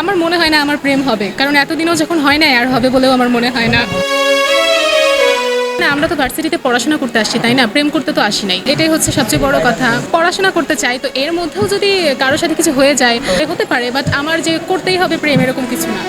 আমার মনে হয় না আমার প্রেম হবে। কারণ এতদিনও যখন হয় না আর হবে বলেও আমার মনে হয় না। না, আমরা তো ভার্সিটিতে পড়াশোনা করতে আসছি, তাই না? প্রেম করতে তো আসি নাই। এটাই হচ্ছে সবচেয়ে বড় কথা। পড়াশোনা করতে চাই, তো এর মধ্যেও যদি কারোর সাথে কিছু হয়ে যায়, হতে পারে বাট আমার যে করতেই হবে প্রেম, এরকম কিছু না।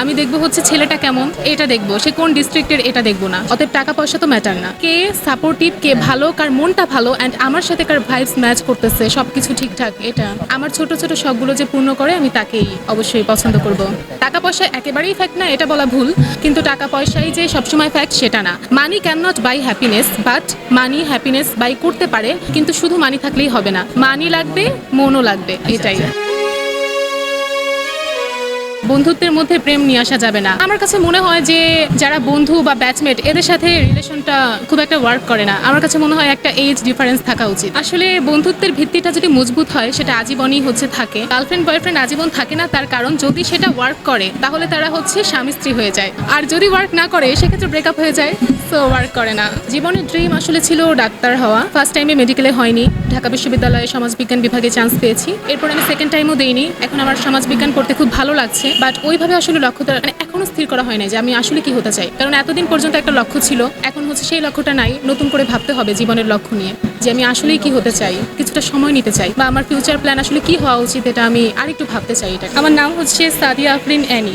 আমি দেখব হচ্ছে ছেলেটা কেমন, এটা দেখব। সে কোন ডিস্ট্রিক্টের এটা দেখব না। অতএব টাকা পয়সা তো ম্যাটার না। কে সাপোর্টিভ কে ভালো, কার মনটা ভালো অ্যান্ড আমার সাথে কার ভাইবস ম্যাচ করতেছে, সবকিছু ঠিকঠাক, এটা। আমার ছোট ছোট শখগুলো যে পূর্ণ করে, আমি তাকেই অবশ্যই পছন্দ করব। টাকা পয়সা একেবারেই ফ্যাক্ট না, এটা বলা ভুল। কিন্তু টাকা পয়সাই যে সবসময় ফ্যাক্ট সেটা না। Money can not buy happiness but money happiness buy করতে পারে, কিন্তু শুধু মানি থাকলেই হবে না। মানি লাগবে, মনও লাগবে, এটাই। বন্ধুত্বের মধ্যে প্রেম নিয়ে আসা যাবে না। আমার কাছে মনে হয় যে যারা বন্ধু বা ব্যাচমেট এদের সাথে রিলেশনটা খুব একটা ওয়ার্ক করে না। আমার কাছে মনে হয় একটা এজ ডিফারেন্স থাকা উচিত। আসলে বন্ধুত্বের ভিত্তিটা যদি মজবুত হয়, সেটা আজীবনই হচ্ছে থাকে। গার্লফ্রেন্ড বয়ফ্রেন্ড আজীবন থাকে না, তার কারণ যদি সেটা ওয়ার্ক করে, তাহলে তারা হচ্ছে স্বামী স্ত্রী হয়ে যায়। আর যদি ওয়ার্ক না করে, সেক্ষেত্রে ব্রেকআপ হয়ে যায়। সো ওয়ার্ক করে না। জীবনের ড্রিম আসলে ছিল ডাক্তার হওয়া। ফার্স্ট টাইমে মেডিকেলে হয়নি। ঢাকা বিশ্ববিদ্যালয়ে সমাজবিজ্ঞান বিভাগে চান্স পেয়েছি। এরপর আমি সেকেন্ড টাইমও দিইনি। এখন আমার সমাজবিজ্ঞান পড়তে খুব ভালো লাগছে। বাট ওইভাবে আসলে লক্ষ্যটা মানে এখনও স্থির করা হয় না যে আমি আসলে কি হতে চাই। কারণ এতদিন পর্যন্ত একটা লক্ষ্য ছিল, এখন হচ্ছে সেই লক্ষ্যটা নাই, নতুন করে ভাবতে হবে জীবনের লক্ষ্য নিয়ে, যে আমি আসলেই কি হতে চাই, কিছুটা সময় নিতে চাই, বা আমার ফিউচার প্ল্যান আসলে কি হওয়া উচিত, এটা আমি আরেকটু ভাবতে চাই এটা আমার নাম হচ্ছে সাদিয়া আফরিন অ্যানি।